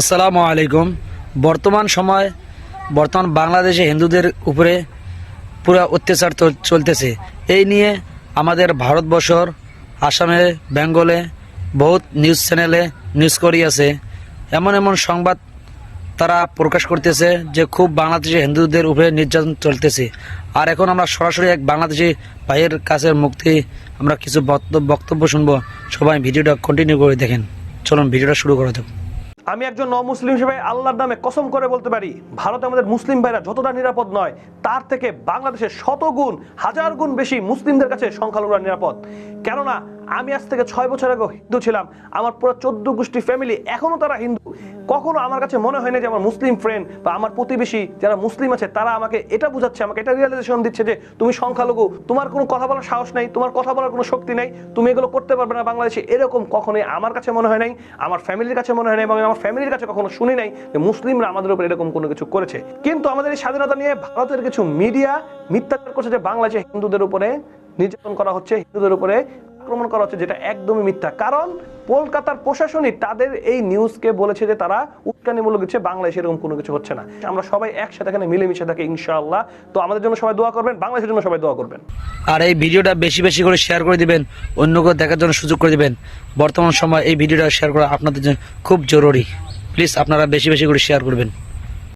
আসসালামু আলাইকুম। বর্তমান সময়, বর্তমান বাংলাদেশে হিন্দুদের উপরে পুরো অত্যাচার চলতেছে। এই নিয়ে আমাদের ভারতবর্ষর, আসামে, বেঙ্গলে বহুত নিউজ চ্যানেলে নিউজ করিয়াছে এমন এমন সংবাদ তারা প্রকাশ করতেছে যে খুব বাংলাদেশে হিন্দুদের উপরে নির্যাতন চলতেছে। আর এখন আমরা সরাসরি এক বাংলাদেশি ভাইয়ের কাছে মুক্তি, আমরা কিছু বক্তব্য বক্তব্য শুনব। সবাই ভিডিওটা কন্টিনিউ করে দেখেন। চলুন ভিডিওটা শুরু করা যাক আমি একজন মুসলিম হিসেবে আল্লাহর নামে কসম করে বলতে পারি, ভারতে আমাদের মুসলিম ভাইরা যতটা নিরাপদ নয়, তার থেকে বাংলাদেশের শত গুণ, হাজার গুণ বেশি মুসলিমদের কাছে সংখ্যালঘুরা নিরাপদ। কেননা, আমি আজ থেকে ছয় বছর আগে হিন্দু ছিলাম, আমার পুরো চোদ্দ গোষ্ঠী ফ্যামিলি এখনও তারা হিন্দু। কখনো আমার কাছে মনে হয় না যে আমার মুসলিম ফ্রেন্ড বা আমার প্রতিবেশী যারা মুসলিম আছে, তারা আমাকে এটা বুঝাচ্ছে, আমাকে এটা রিয়েলাইজেশন দিচ্ছে যে তুমি সংখ্যালঘু, তোমার কোনো কথা বলার সাহস নাই, তোমার কথা বলার কোনো শক্তি নাই, তুমি এগুলো করতে পারবে না বাংলাদেশে। এরকম কখনোই আমার কাছে মনে হয় নাই, আমার ফ্যামিলির কাছে মনে হয় নাই এবং আমার ফ্যামিলির কাছে কখনো শুনি নাই যে মুসলিমরা আমাদের উপর এরকম কোনো কিছু করেছে। কিন্তু আমাদের এই স্বাধীনতা নিয়ে ভারতের কিছু মিডিয়া মিথ্যাচার করছে যে বাংলাদেশে হিন্দুদের উপরে নির্যাতন করা হচ্ছে, হিন্দুদের উপরে আক্রমণ করা হচ্ছে যেটা একদমই মিথ্যা। কারণ কলকাতার প্রশাসনই তাদের এই নিউজকে বলেছে যে তারা উৎকানিমূলক দিচ্ছে বাংলাদেশে এরকম কোনো কিছু হচ্ছে না। আমরা সবাই একসাথে এখানে মিলেমিশে থাকি, ইনশাআল্লাহ। তো আমাদের জন্য সবাই দোয়া করবেন, বাংলাদেশের জন্য সবাই দোয়া করবেন। আর এই ভিডিওটা বেশি বেশি করে শেয়ার করে দিবেন অন্যকে দেখার জন্য সুযোগ করে দিবেন। বর্তমান সময় এই ভিডিওটা শেয়ার করা আপনাদের জন্য খুব জরুরি। প্লিজ আপনারা বেশি বেশি করে শেয়ার করবেন।